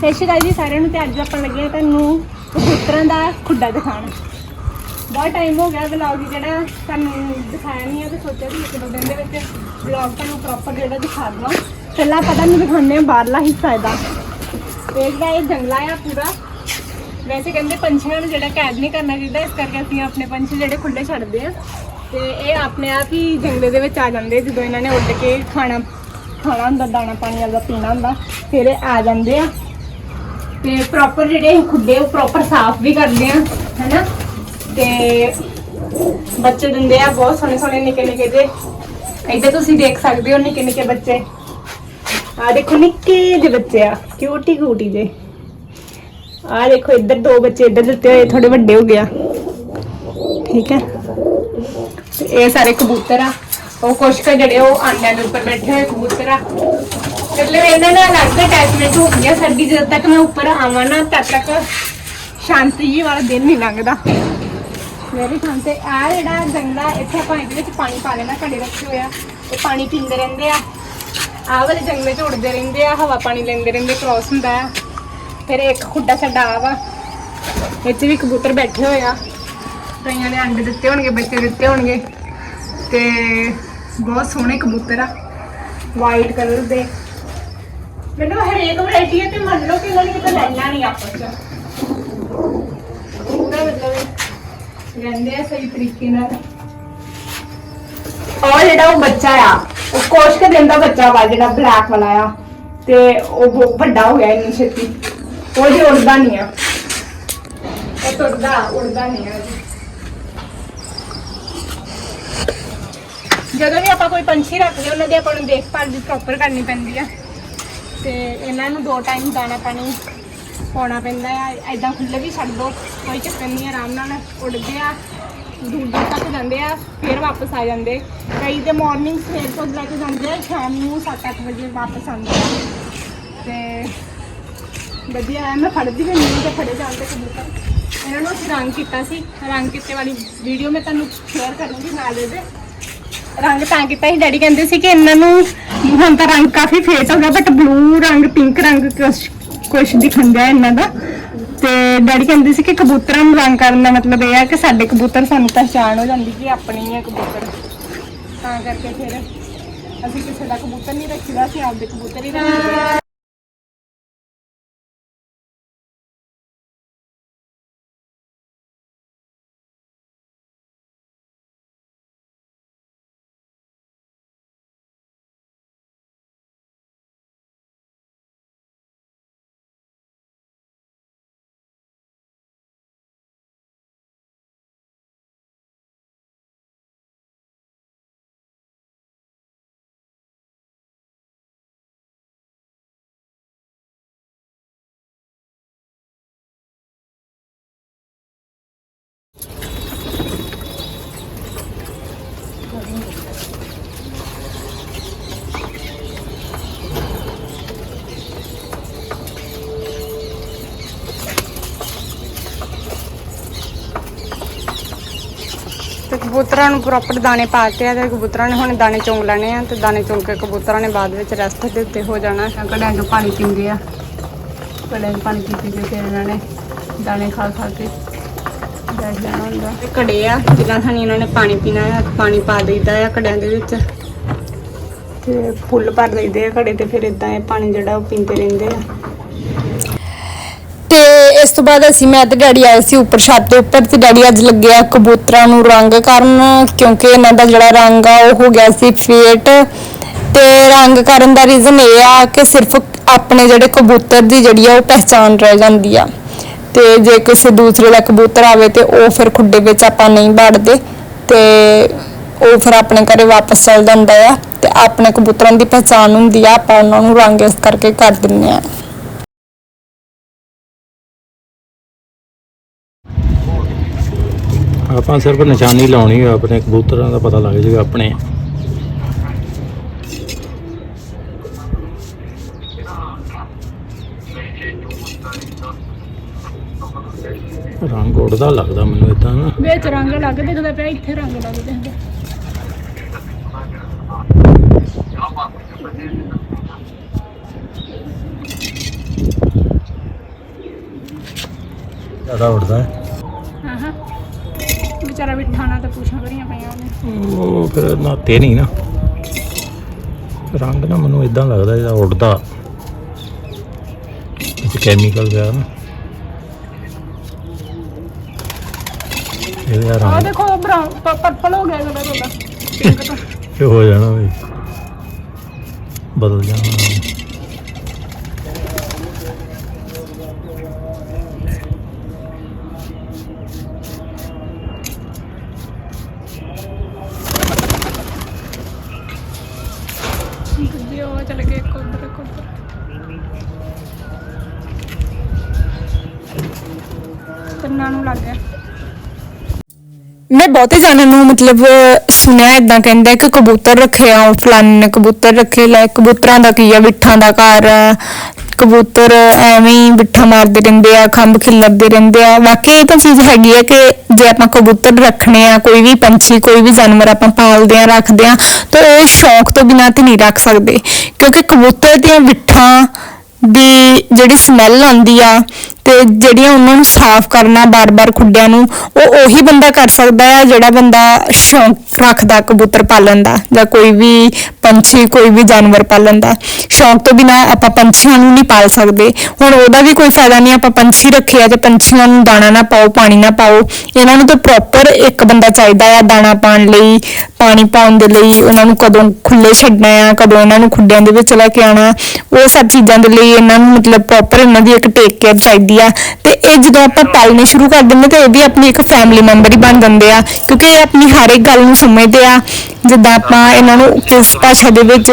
ਸਤਿ ਸ਼੍ਰੀ ਅਕਾਲ ਜੀ ਸਾਰਿਆਂ ਨੂੰ ਤੇ ਅੱਜ ਆਪਾਂ ਲੱਗੇ ਹਾਂ ਤੁਹਾਨੂੰ ਕਬੂਤਰਾਂ ਦਾ ਖੁੱਡਾ ਦਿਖਾਉਣ। ਬਹੁਤ ਟਾਈਮ ਹੋ ਗਿਆ ਵਲੌਗ ਜਿਹੜਾ ਤੁਹਾਨੂੰ ਦਿਖਾਇਆ ਨਹੀਂ ਹੈ ਤੇ ਸੋਚਿਆ ਵੀ ਇੱਕ ਦੋ ਦਿਨ ਦੇ ਵਿੱਚ ਵਲੌਗ ਤੁਹਾਨੂੰ ਪ੍ਰੋਪਰ ਜਿਹੜਾ ਦਿਖਾ ਦਵਾਂ। ਪਹਿਲਾਂ ਆਪਾਂ ਤੁਹਾਨੂੰ ਦਿਖਾਉਂਦੇ ਹਾਂ ਬਾਹਰਲਾ ਹਿੱਸਾ ਇਹਦਾ। ਤੇ ਜਿਹੜਾ ਇਹ ਜੰਗਲਾ ਆ ਪੂਰਾ, ਵੈਸੇ ਕਹਿੰਦੇ ਪੰਛੀਆਂ ਨੂੰ ਜਿਹੜਾ ਕੈਦ ਨਹੀਂ ਕਰਨਾ ਚਾਹੀਦਾ, ਇਸ ਕਰਕੇ ਅਸੀਂ ਆਪਣੇ ਪੰਛੀ ਜਿਹੜੇ ਖੁੱਲੇ ਛੱਡਦੇ ਆ ਤੇ ਇਹ ਆਪਣੇ ਆਪ ਹੀ ਜੰਗਲੇ ਦੇ ਵਿੱਚ ਆ ਜਾਂਦੇ ਜਦੋਂ ਇਹਨਾਂ ਨੇ ਉੱਡ ਕੇ ਖਾਣਾ ਖਾਣਾ ਹੁੰਦਾ, ਦਾਣਾ ਪਾਣੀ ਵਾਲਾ ਪੀਣਾ ਹੁੰਦਾ, ਫਿਰ ਇਹ ਆ ਜਾਂਦੇ ਆ। ਤੇ ਪ੍ਰੋਪਰ ਜਿਹੜੇ ਖੁੱਡੇ ਉਹ ਪ੍ਰੋਪਰ ਸਾਫ਼ ਵੀ ਕਰਦੇ ਆ, ਹੈਨਾ? ਤੇ ਬੱਚੇ ਦਿੰਦੇ ਆ, ਬਹੁਤ ਸੋਹਣੇ ਸੋਹਣੇ ਨਿੱਕੇ ਨਿੱਕੇ ਜੇ ਇੱਧਰ ਤੁਸੀਂ ਦੇਖ ਸਕਦੇ ਹੋ ਨਿੱਕੇ ਨਿੱਕੇ ਬੱਚੇ। ਆ ਦੇਖੋ, ਨਿੱਕੇ ਜਿਹੇ ਬੱਚੇ ਆ ਕਿਊਟੀ ਕਿਊਟੀ ਜੇ ਆ ਦੇਖੋ, ਇੱਧਰ ਦੋ ਬੱਚੇ ਇੱਧਰ ਦਿੱਤੇ ਹੋਏ ਥੋੜੇ ਵੱਡੇ ਹੋ ਗਿਆ ਠੀਕ ਹੈ? ਤੇ ਇਹ ਸਾਰੇ ਕਬੂਤਰ ਆ। ਉਹ ਕੁਛ ਕੁ ਜਿਹੜੇ ਉਹ ਆਂਡਿਆਂ ਦੇ ਉੱਪਰ ਬੈਠੇ ਹੋਏ ਕਬੂਤਰ ਆ। ਮਤਲਬ ਇਹਨਾਂ ਨਾਲ ਅਲੱਗ ਅਟੈਚਮੈਂਟ ਹੋ ਗਈ ਆ ਸਾਡੀ ਜਦੋਂ ਤੱਕ ਮੈਂ ਉੱਪਰ ਆਵਾਂ ਨਾ, ਤਦ ਤੱਕ ਸ਼ਾਂਤੀ ਜੀ ਵਾਲਾ ਦਿਨ ਨਹੀਂ ਲੰਘਦਾ। ਮੇਰੀ ਥਾਂ ਤੇ ਆ ਜਿਹੜਾ ਜੰਗਲਾ ਇੱਥੇ ਆਪਾਂ ਇਹਦੇ ਵਿੱਚ ਪਾਣੀ ਪਾ ਲੈਣਾ, ਘੜੇ ਰੱਖੇ ਹੋਇਆ ਇਹ ਪਾਣੀ ਪੀਂਦੇ ਰਹਿੰਦੇ ਆ। ਆਹ ਵਾਲੇ ਜੰਗਲੇ 'ਚ ਉੱਡਦੇ ਰਹਿੰਦੇ ਆ, ਹਵਾ ਪਾਣੀ ਲੈਂਦੇ ਰਹਿੰਦੇ ਕ੍ਰਾਸ ਹੁੰਦਾ ਆ। ਫਿਰ ਇੱਕ ਖੁੱਡਾ ਸਾਡਾ ਆ ਵਾ। ਇੱਥੇ ਵੀ ਕਬੂਤਰ ਬੈਠੇ ਹੋਏ ਆ। ਕਈਆਂ ਨੇ ਅੰਡੇ ਦਿੱਤੇ ਹੋਣਗੇ, ਬੱਚੇ ਦਿੱਤੇ ਹੋਣਗੇ। ਤੇ ਬਹੁਤ ਸੋਹਣੇ ਕਬੂਤਰ ਆ। ਵਾਈਟ ਕਲਰ ਦੇ। ਮੈਨੂੰ ਹਰੇਕ ਵੈਰਾਈਟੀ ਹੈ ਤੇ ਮੰਨ ਲਓ ਕਿ ਇਹਨਾਂ ਨੇ ਕਿਤੇ ਲੈਣਾ ਨਹੀਂ ਆਪਸ ਚ। ਪੂਰਾ ਮਤਲਬ ਰਹਿੰਦੇ ਆ ਸਹੀ ਤਰੀਕੇ ਨਾਲ। ਔਰ ਜਿਹੜਾ ਉਹ ਬੱਚਾ ਆ ਉਹ ਕੋਸ਼ ਕੇ ਦਿਨ ਦਾ ਬੱਚਾ ਵਾ ਜਿਹੜਾ ਬਲੈਕ ਵਾਲਾ ਆ ਤੇ ਉਹ ਵੱਡਾ ਹੋ ਗਿਆ ਇੰਨੀ ਛੇਤੀ। ਉਹ ਜੇ ਉੜਦਾ ਨਹੀਂ ਆ। ਉਹ ਤੁਰਦਾ ਉੜਦਾ ਨਹੀਂ ਆ ਜੀ ਜਦੋਂ ਵੀ ਆਪਾਂ ਕੋਈ ਪੰਛੀ ਰੱਖਦੇ ਉਹਨਾਂ ਦੀ ਆਪਾਂ ਨੂੰ ਦੇਖਭਾਲ ਵੀ ਪ੍ਰੋਪਰ ਕਰਨੀ ਪੈਂਦੀ ਆ। ਤੇ ਇਹਨਾਂ ਨੂੰ ਦੋ ਟਾਈਮ ਦਾਣਾ ਪਾਣੀ ਪਾਉਣਾ ਪੈਂਦਾ ਆ। ਐਦਾਂ ਖੁੱਲੇ ਵੀ ਛੱਡ ਦੋ। ਕੋਈ ਚੱਕਰ ਨਹੀਂ, ਆਰਾਮ ਨਾਲ ਉੱਡਦੇ ਆ। ਦੂਰ ਦੂਰ ਤੱਕ ਜਾਂਦੇ ਆ, ਫਿਰ ਵਾਪਸ ਆ ਜਾਂਦੇ। ਕਈ ਤੇ ਮਾਰਨਿੰਗ ਸਵੇਰ ਤੋਂ ਲੈ ਕੇ ਜਾਂਦੇ ਆ, ਸ਼ਾਮ ਨੂੰ 7-8 ਵਜੇ ਵਾਪਸ ਆਉਂਦੇ ਆ। ਤੇ ਵਧੀਆ ਹੈ ਮੈਂ ਫੜਦੀ ਵੀ ਨਹੀਂ ਤੇ ਫੜੇ ਜਾਂਦੇ ਕਬੂਤਰ ਇਹਨਾਂ ਨੂੰ ਅਸੀਂ ਰੰਗ ਕੀਤਾ ਸੀ। ਰੰਗ ਕੀਤੇ ਵਾਲੀ ਵੀਡੀਓ ਮੈਂ ਤੁਹਾਨੂੰ ਸ਼ੇਅਰ ਕਰੂੰਗੀ ਨਾਲ ਦੇ ਰੰਗ ਤਾਂ ਕੀਤਾ ਸੀ। ਡੈਡੀ ਕਹਿੰਦੇ ਸੀ ਕਿ ਇਹਨਾਂ ਨੂੰ ਹੁਣ ਤਾਂ ਰੰਗ ਕਾਫੀ ਫੇਟ ਹੋ ਗਿਆ ਬਟ ਬਲੂ ਰੰਗ ਪਿੰਕ ਰੰਗ ਕੁਛ ਕੁਛ ਦਿਖੰਦਾ ਇਹਨਾਂ ਦਾ। ਤੇ ਡੈਡੀ ਕਹਿੰਦੇ ਸੀ ਕਿ ਕਬੂਤਰਾਂ ਨੂੰ ਰੰਗ ਕਰਨ ਦਾ ਮਤਲਬ ਇਹ ਹੈ ਕਿ ਸਾਡੇ ਕਬੂਤਰ ਸਾਨੂੰ ਪਹਿਚਾਣ ਹੋ ਜਾਂਦੀ ਕਿ ਆਪਣੇ ਹੀ ਆ ਕਬੂਤਰ। ਤਾਂ ਕਰਕੇ ਫਿਰ ਅਸੀਂ ਕਿਸੇ ਦਾ ਕਬੂਤਰ ਨਹੀਂ ਰੱਖੀਦਾ, ਅਸੀਂ ਆਪਦੇ ਕਬੂਤਰ ਹੀ ਰੱਖੀਦੇ। ਤੇ ਕਬੂਤਰਾਂ ਨੂੰ ਪ੍ਰੋਪਰ ਦਾਣੇ ਪਾ ਕੇ ਆ ਤੇ ਕਬੂਤਰਾਂ ਨੇ ਹੁਣ ਦਾਣੇ ਚੁੰਗ ਲੈਣੇ ਆ ਤੇ ਦਾਣੇ ਚੁੰਗ ਕੇ ਕਬੂਤਰਾਂ ਨੇ ਬਾਅਦ ਵਿੱਚ ਰੈਸਟ ਦੇ ਉੱਤੇ ਹੋ ਜਾਣਾ ਕੜਿਆਂ ਤੋਂ ਪਾਣੀ ਪੀਂਦੇ ਆ। ਕੜਿਆਂ ਤੋਂ ਪਾਣੀ ਪੀ ਪੀ ਕੇ ਫਿਰ ਇਹਨਾਂ ਨੇ ਦਾਣੇ ਖਾ ਖਾ ਕੇ ਬੈਠ ਜਾਣਾ ਹੁੰਦਾ ਕੜੇ ਆ, ਜਿੱਦਾਂ ਥਾਣੀ ਇਹਨਾਂ ਨੇ ਪਾਣੀ ਪੀਣਾ ਆ, ਪਾਣੀ ਪਾ ਦਈਦਾ ਆ ਕੜਿਆਂ ਦੇ ਵਿੱਚ। ਤੇ ਫੁੱਲ ਭਰ ਦਈਦੇ ਆ ਕੜੇ ਤੇ ਫਿਰ ਇਦਾਂ ਇਹ ਪਾਣੀ ਜਿਹੜਾ ਉਹ ਪੀਂਦੇ ਰਹਿੰਦੇ ਆ। ਤੇ ਇਸ ਤੋਂ ਬਾਅਦ ਅਸੀਂ ਮੈਂ ਤੇ ਡੈਡੀ ਆਏ ਸੀ ਉੱਪਰ ਛੱਤ ਦੇ ਉੱਪਰ ਤੇ ਡੈਡੀ ਅੱਜ ਲੱਗਿਆ ਕਬੂਤਰਾਂ ਨੂੰ ਰੰਗ ਕਰਨ, ਕਿਉਂਕਿ ਇਹਨਾਂ ਦਾ ਜਿਹੜਾ ਰੰਗ ਆ ਉਹ ਹੋ ਗਿਆ ਸੀ ਫੇਟ। ਤੇ ਰੰਗ ਕਰਨ ਦਾ ਰੀਜ਼ਨ ਇਹ ਆ ਕਿ ਸਿਰਫ ਆਪਣੇ ਜਿਹੜੇ ਕਬੂਤਰ ਦੀ ਜਿਹੜੀ ਆ ਉਹ ਪਹਿਚਾਨ ਰਹਿ ਜਾਂਦੀ ਆ। ਤੇ ਜੇ ਕਿਸੇ ਦੂਸਰੇ ਦਾ ਕਬੂਤਰ ਆਵੇ ਤੇ ਉਹ ਫਿਰ ਖੁੱਡੇ ਵਿੱਚ ਆਪਾਂ ਨਹੀਂ ਵੜਦੇ ਤੇ ਉਹ ਫਿਰ ਆਪਣੇ ਘਰੇ ਵਾਪਸ ਚਲ ਜਾਂਦਾ ਆ ਤੇ ਆਪਣੇ ਕਬੂਤਰਾਂ ਦੀ ਪਹਿਚਾਨ ਹੁੰਦੀ ਆ, ਆਪਾਂ ਉਹਨਾਂ ਨੂੰ ਰੰਗ ਇਸ ਕਰਕੇ ਕਰ ਦਿੰਨੇ ਆ। ਆਪਾਂ ਸਿਰਫ ਨਿਸ਼ਾਨੀ ਲਾਉਣੀ ਹੈ ਆਪਣੇ ਕਬੂਤਰਾਂ ਦਾ ਪਤਾ ਲੱਗ ਜਾਏਗਾ ਆਪਣੇ। ਰੰਗ ਉੱਡਦਾ ਲੱਗਦਾ ਮੈਨੂੰ ਇਦਾਂ ਨਾ। ਵਿੱਚ ਰੰਗ ਲੱਗ ਦਿਖਦਾ ਪਿਆ ਇੱਥੇ ਰੰਗ ਲੱਗ ਦਿਖਦਾ ਜ਼ਿਆਦਾ ਉੱਡਦਾ ਹੈ। ਹਾਂ ਹਾਂ ਵਿਚਾਰਾ ਬਿਠਾਣਾ ਤੇ ਪੁੱਛਾਂ ਕਰੀਆਂ ਪਈਆਂ ਉਹਨੇ। ਉਹ ਫਿਰ ਨਾਤੇ ਨਹੀਂ ਨਾ। ਰੰਗ ਨਾ ਮੈਨੂੰ ਇਦਾਂ ਲੱਗਦਾ ਇਹਦਾ ਇਹ 'ਚ ਕੈਮੀਕਲ ਪਿਆ ਨਾ। ਇਹਦਾ ਆਹ ਰੰਗ ਦੇਖੋ ਬਰਾਊਨ ਪਰਪਲ ਹੋ ਗਿਆ ਕਲਰ ਉਹਦਾ ਪਿੰਕ ਤੋਂ। ਇਹ ਹੋ ਜਾਣਾ ਵੀ। ਬਦਲ ਜਾਣਾ। ਦੂਜੇ ਉਹ ਚਲੇ ਗਏ ਇੱਕ ਉੱਧਰ ਇੱਕ ਉੱਧਰ। ਤਿੰਨਾਂ ਨੂੰ ਲੱਗ ਗਿਆ। ਮੈਂ ਬਹੁਤੇ ਜਾਣਾਂ ਨੂੰ ਮਤਲਬ ਸੁਣਿਆ ਇਦਾਂ ਕਹਿੰਦੇ ਕਿ ਕਬੂਤਰ ਰੱਖੇ ਆ ਫਲਾਣੇ ਕਬੂਤਰ ਰੱਖੇ, ਲੈ ਕਬੂਤਰਾਂ ਦਾ ਕੀ ਆ ਬਿੱਠਾਂ ਦਾ ਘਰ ਆ। ਕਬੂਤਰ ਐਵੇਂ ਹੀ ਬਿੱਠਾ ਮਾਰਦੇ ਰਹਿੰਦੇ ਆ, ਖੰਭ ਖਿੱਲਰਦੇ ਰਹਿੰਦੇ ਆ। ਵਾਕਈ ਇਹ ਤਾਂ ਚੀਜ਼ ਹੈਗੀ ਹੈ ਕਿ ਜੇ ਆਪਾਂ ਕਬੂਤਰ ਰੱਖਣੇ ਆ, ਕੋਈ ਵੀ ਪੰਛੀ, ਕੋਈ ਵੀ ਜਾਨਵਰ ਆਪਾਂ ਪਾਲਦੇ ਆ, ਰੱਖਦੇ ਆ, ਤਾਂ ਉਹ ਸ਼ੌਕ ਤੋਂ ਬਿਨਾਂ ਤੇ ਨਹੀਂ ਰੱਖ ਸਕਦੇ। ਕਿਉਂਕਿ ਕਬੂਤਰ ਦੀਆਂ ਬਿੱਠਾਂ ਦੀ ਜਿਹੜੀ ਸਮੈਲ ਆਉਂਦੀ ਆ ਤੇ ਜਿਹੜੀਆਂ ਉਹਨਾਂ ਨੂੰ ਸਾਫ਼ ਕਰਨਾ, ਬਾਰ-ਬਾਰ ਖੁੱਡਿਆਂ ਨੂੰ, ਉਹ ਉਹੀ ਬੰਦਾ ਕਰ ਸਕਦਾ ਹੈ, ਜਿਹੜਾ ਬੰਦਾ ਸ਼ੌਂਕ ਰੱਖਦਾ ਕਬੂਤਰ ਪਾਲਣ ਦਾ, ਜਾਂ ਕੋਈ ਵੀ ਪੰਛੀ, ਕੋਈ ਵੀ ਜਾਨਵਰ ਪਾਲਣ ਦਾ। ਸ਼ੌਂਕ ਤੋਂ ਬਿਨਾ ਆਪਾਂ ਪੰਛੀਆਂ ਨੂੰ ਨਹੀਂ ਪਾਲ ਸਕਦੇ। ਹੁਣ ਉਹਦਾ ਵੀ ਕੋਈ ਫਾਇਦਾ ਨਹੀਂ, ਆਪਾਂ ਪੰਛੀ ਰੱਖਿਆ ਤੇ ਪੰਛੀਆਂ ਨੂੰ ਦਾਣਾ ਨਾ ਪਾਓ, ਪਾਣੀ ਨਾ ਪਾਓ। ਇਹਨਾਂ ਨੂੰ ਤਾਂ ਪ੍ਰੋਪਰ ਇੱਕ ਬੰਦਾ ਚਾਹੀਦਾ ਆ ਦਾਣਾ ਪਾਉਣ ਲਈ, ਪਾਣੀ ਪਾਉਣ ਦੇ ਲਈ, ਉਹਨਾਂ ਨੂੰ ਕਦੋਂ ਖੁੱਲੇ ਛੱਡਣਾ ਆ, ਕਦੋਂ ਇਹਨਾਂ ਨੂੰ ਖੁੱਡਿਆਂ ਦੇ ਵਿੱਚ ਲੈ ਕੇ ਆਉਣਾ। ਉਹ ਸਭ ਚੀਜ਼ਾਂ ਦੇ ਲਈ ਇਹਨਾਂ ਨੂੰ ਮਤਲਬ ਪ੍ਰੋਪਰ ਇਹਨਾਂ ਦੀ ਇੱਕ ਟੇਕ ਕੇਅਰ ਚਾਹੀਦੀ ਆ। ਤੇ ਇਹ ਜਦੋਂ ਆਪਾਂ ਪਾਲਣੇ ਸ਼ੁਰੂ ਕਰ ਦਿੰਦੇ ਤਾਂ ਇਹ ਵੀ ਆਪਣੀ ਇੱਕ ਫੈਮਿਲੀ ਮੈਂਬਰ ਹੀ ਬਣ ਜਾਂਦੇ ਆ। ਕਿਉਂਕਿ ਇਹ ਆਪਣੀ ਹਰ ਇੱਕ ਗੱਲ ਨੂੰ ਸਮਝਦੇ ਆ। ਜਿੱਦਾਂ ਆਪਾਂ ਇਹਨਾਂ ਨੂੰ ਕਿਸ ਭਾਸ਼ਾ ਦੇ ਵਿੱਚ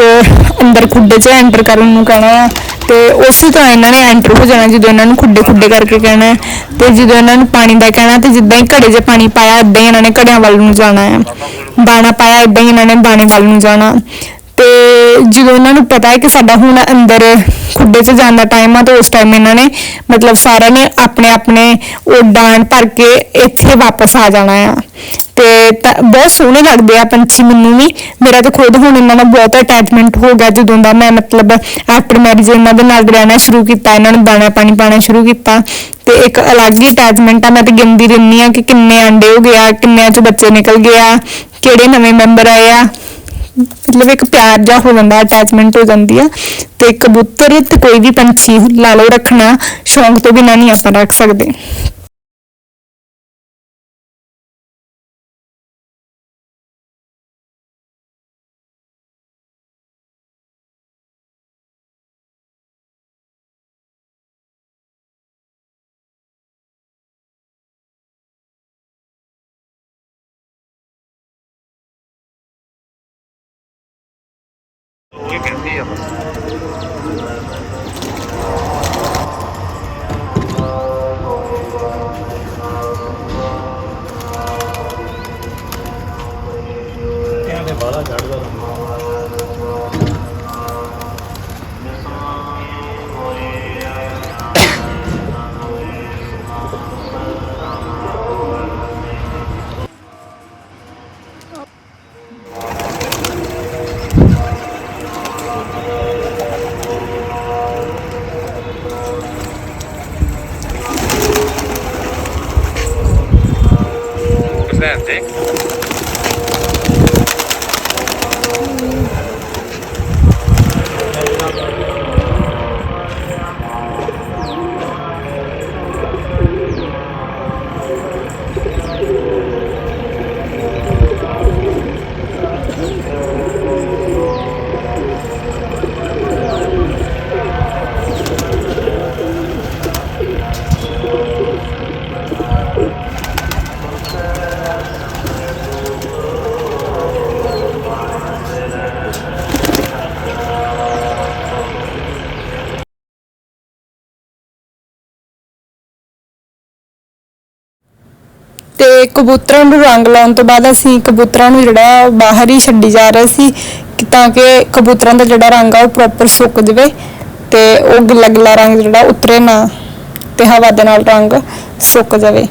ਅੰਦਰ ਖੁੱਡੇ 'ਚ ਐਂਟਰ ਕਰਨ ਨੂੰ ਕਹਿਣਾ ਆ, ਤੇ ਉਸੇ ਤਰ੍ਹਾਂ ਇਹਨਾਂ ਨੇ ਐਂਟਰ ਹੋ ਜਾਣਾ ਜਦੋਂ ਇਹਨਾਂ ਨੂੰ ਖੁੱਡੇ ਖੁੱਡੇ ਕਰਕੇ ਕਹਿਣਾ ਤੇ ਜਦੋਂ ਇਹਨਾਂ ਨੂੰ ਪਾਣੀ ਦਾ ਕਹਿਣਾ, ਤੇ ਜਿੱਦਾਂ ਹੀ ਘੜੇ 'ਚ ਪਾਣੀ ਪਾਇਆ ਇਦਾਂ ਹੀ ਇਹਨਾਂ ਨੇ ਘੜਿਆਂ ਵੱਲ ਨੂੰ ਜਾਣਾ ਹੈ ਦਾਣਾ ਪਾਇਆ ਇਦਾਂ ਹੀ ਇਹਨਾਂ ਨੇ ਦਾਣੇ ਵੱਲ ਨੂੰ ਜਾਣਾ। ਜਦੋਂ ਇਹਨਾਂ ਨੂੰ ਪਤਾ ਹੈ ਕਿ ਸਾਡਾ ਹੁਣ ਅੰਦਰ ਖੁੱਡੇ 'ਚ ਜਾਣ ਦਾ ਟਾਈਮ ਆ, ਤਾਂ ਉਸ ਟਾਈਮ ਇਹਨਾਂ ਨੇ ਮਤਲਬ ਸਾਰਿਆਂ ਨੇ ਆਪਣੇ ਆਪਣੇ ਉਡਾਨ ਭਰ ਕੇ ਇੱਥੇ ਵਾਪਸ ਆ ਜਾਣਾ ਆ। ਤੇ ਬਹੁਤ ਸੋਹਣੇ ਲੱਗਦੇ ਆ ਪੰਛੀ ਮੈਨੂੰ ਵੀ। ਮੇਰਾ ਤਾਂ ਖੁਦ ਹੁਣ ਇਹਨਾਂ ਨਾਲ ਬਹੁਤ ਅਟੈਚਮੈਂਟ ਹੋ ਗਿਆ ਜਦੋਂ ਦਾ ਮੈਂ ਮਤਲਬ ਆਫਟਰ ਮੈਰਿਜ ਇਹਨਾਂ ਦੇ ਨਾਲ ਰਹਿਣਾ ਸ਼ੁਰੂ ਕੀਤਾ, ਇਹਨਾਂ ਨੂੰ ਦਾਣਾ ਪਾਣੀ ਪਾਣਾ ਸ਼ੁਰੂ ਕੀਤਾ। ਤੇ ਇੱਕ ਅਲੱਗ ਹੀ ਅਟੈਚਮੈਂਟ ਆ, ਮੈਂ ਤੇ ਗਿਣਦੀ ਰਹਿੰਦੀ ਆ ਕਿ ਕਿੰਨੇ ਅੰਡੇ ਹੋ ਗਿਆ ਕਿੰਨਿਆਂ ਚੋਂ ਬੱਚੇ ਨਿਕਲ ਗਿਆ ਕਿਹੜੇ ਨਵੇਂ ਮੈਂਬਰ ਆਏ ਆ। ਮਤਲਬ ਇੱਕ ਪਿਆਰ ਜਿਹਾ ਹੋ ਜਾਂਦਾ ਅਟੈਚਮੈਂਟ ਹੋ ਜਾਂਦੀ ਆ ਤੇ ਕਬੂਤਰ ਤੇ ਕੋਈ ਵੀ ਪੰਛੀ ਲਾ ਲਓ ਰੱਖਣਾ, ਸ਼ੌਂਕ ਤੋਂ ਬਿਨਾਂ ਨਹੀਂ ਆਪਾਂ ਰੱਖ ਸਕਦੇ। ਦੇ তে ਤੇ ਕਬੂਤਰਾਂ ਨੂੰ ਰੰਗ ਲਾਉਣ ਤੋਂ ਬਾਅਦ ਅਸੀਂ ਕਬੂਤਰਾਂ ਨੂੰ ਜਿਹੜਾ ਬਾਹਰ ਹੀ ਛੱਡੀ ਜਾ ਰਹੇ ਸੀ ਕਿ ਤਾਂ ਕਿ ਕਬੂਤਰਾਂ ਦਾ ਜਿਹੜਾ ਰੰਗ ਆ ਉਹ ਪ੍ਰੋਪਰ ਸੁੱਕ ਜਾਵੇ ਤੇ ਉਹ ਗਿੱਲਾ ਗਿੱਲਾ ਰੰਗ ਜਿਹੜਾ ਉਤਰੇ ਨਾ ਤੇ ਹਵਾ ਦੇ ਨਾਲ ਰੰਗ ਸੁੱਕ ਜਾਵੇ।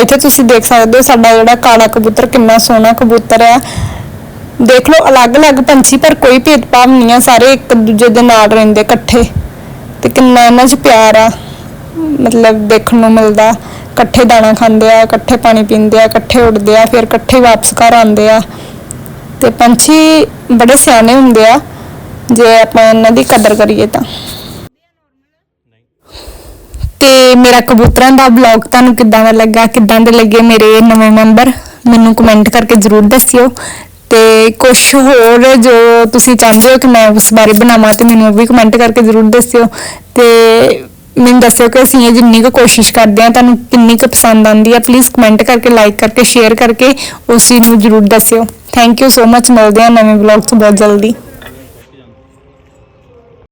ਇੱਥੇ ਤੁਸੀਂ ਦੇਖ ਸਕਦੇ ਹੋ ਸਾਡਾ ਜਿਹੜਾ ਕਾਲਾ ਕਬੂਤਰ ਕਿੰਨਾ ਸੋਹਣਾ ਕਬੂਤਰ ਆ। ਦੇਖ ਲਓ, ਅਲੱਗ-ਅਲੱਗ ਪੰਛੀ, ਪਰ ਕੋਈ ਭੇਦਭਾਵ ਨਹੀਂ ਆ, ਸਾਰੇ ਇੱਕ ਦੂਜੇ ਦੇ ਨਾਲ ਰਹਿੰਦੇ ਇਕੱਠੇ ਤੇ ਕਿੰਨਾ ਇਹਨਾਂ 'ਚ ਪਿਆਰ ਆ, ਮਤਲਬ ਦੇਖਣ ਨੂੰ ਮਿਲਦਾ। ਇਕੱਠੇ ਦਾਣਾ ਖਾਂਦੇ ਆ, ਇਕੱਠੇ ਪਾਣੀ ਪੀਂਦੇ ਆ, ਇਕੱਠੇ ਉੱਡਦੇ ਆ, ਫਿਰ ਇਕੱਠੇ ਵਾਪਸ ਘਰ ਆਉਂਦੇ ਆ। ਤੇ ਪੰਛੀ ਬੜੇ ਸਿਆਣੇ ਹੁੰਦੇ ਆ, ਜੇ ਆਪਾਂ ਇਹਨਾਂ ਦੀ ਕਦਰ ਕਰੀਏ ਤਾਂ। ਤੇ ਮੇਰਾ ਕਬੂਤਰਾਂ ਦਾ ਬਲੌਗ ਤੁਹਾਨੂੰ ਕਿੱਦਾਂ ਦਾ ਲੱਗਾ, ਕਿੱਦਾਂ ਦੇ ਲੱਗੇ ਮੇਰੇ ਨਵੇਂ ਮੈਂਬਰ ਮੈਨੂੰ ਕਮੈਂਟ ਕਰਕੇ ਜ਼ਰੂਰ ਦੱਸਿਓ। ਤੇ ਕੁਝ ਹੋਰ ਜੋ ਤੁਸੀਂ ਚਾਹੁੰਦੇ ਹੋ ਕਿ ਮੈਂ ਉਸ ਬਾਰੇ ਬਣਾਵਾਂ, ਤੇ ਮੈਨੂੰ ਉਹ ਵੀ ਕਮੈਂਟ ਕਰਕੇ ਜ਼ਰੂਰ ਦੱਸਿਓ। ਤੇ ਮੈਨੂੰ ਦੱਸਿਓ ਕਿ ਅਸੀਂ ਇਹ ਜਿੰਨੀ ਕੁ ਕੋਸ਼ਿਸ਼ ਕਰਦੇ ਆ ਤੁਹਾਨੂੰ ਕਿੰਨੀ ਕੁ ਪਸੰਦ ਆਉਂਦੀ ਆ ਪਲੀਜ਼ ਕਮੈਂਟ ਕਰਕੇ ਲਾਈਕ ਕਰਕੇ ਸ਼ੇਅਰ ਕਰਕੇ, ਉਸ ਚੀਜ਼ ਨੂੰ ਜ਼ਰੂਰ ਦੱਸਿਓ। ਥੈਂਕ ਯੂ ਸੋ ਮੱਚ ਮਿਲਦੇ ਆ ਨਵੇਂ ਵਲੌਗ ਤੋਂ ਬਹੁਤ ਜਲਦੀ।